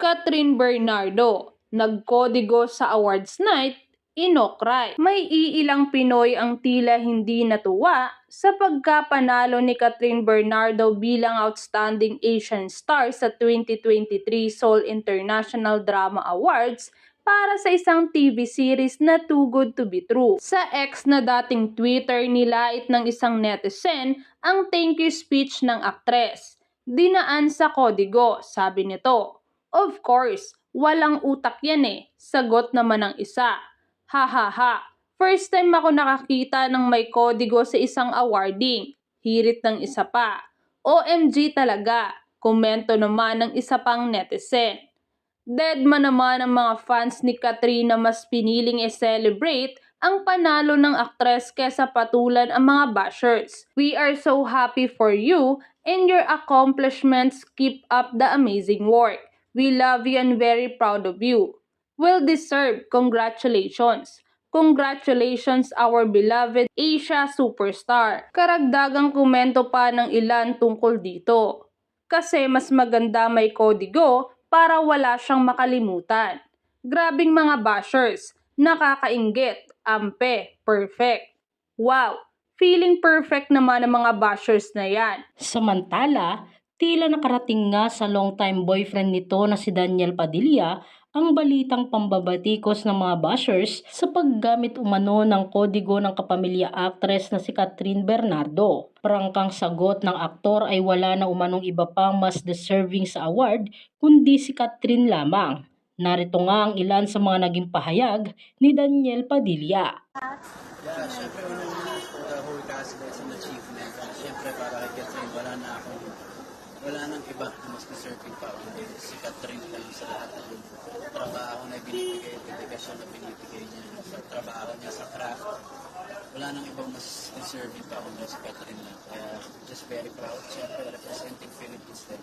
Catherine Bernardo, nagkodigo sa awards night, inokray. May iilang Pinoy ang tila hindi natuwa sa pagkapanalo ni Catherine Bernardo bilang Outstanding Asian Star sa 2023 Seoul International Drama Awards para sa isang TV series na Too Good To Be True. Sa ex na dating Twitter nilait ng isang netizen ang thank you speech ng aktres. Dinaan sa kodigo, sabi nito. Of course, walang utak yan eh. Sagot naman ng isa. Ha ha ha. First time ako nakakita ng may kodigo sa isang awarding. Hirit ng isa pa. OMG talaga. Komento naman ng isa pang netizen. Dead man naman ang mga fans ni Katrina mas piniling i-celebrate ang panalo ng aktres kesa patulan ang mga bashers. We are so happy for you and your accomplishments. Keep up the amazing work. We love you and very proud of you. Well deserved. Congratulations. Congratulations our beloved Asia superstar. Karagdagang komento pa ng ilan tungkol dito. Kasi mas maganda may kodigo para wala siyang makalimutan. Grabing mga bashers, nakakaingit, ampe, perfect. Wow, feeling perfect naman ang mga bashers na yan. Samantala, tila nakarating nga sa long-time boyfriend nito na si Daniel Padilla ang balitang pambabatikos ng mga bashers sa paggamit umano ng kodigo ng kapamilya actress na si Catherine Bernardo. Prangkang sagot ng aktor ay wala na umanong iba pang mas deserving sa award kundi si Catherine lamang. Narito nga ang ilan sa mga naging pahayag ni Daniel Padilla. Yeah, syempre the whole cast achievement. Syempre para kay Catherine, wala na akong wala nang iba na mas deserving pa kundi si Catherine lang sa lahat ng trabaho na binibigay, dedikasyon na binibigay niya sa trabaho niya sa craft. Wala nang ibang mas deserving pa kundi si Catherine lang. Kaya just very proud. Syempre representing Philippines din.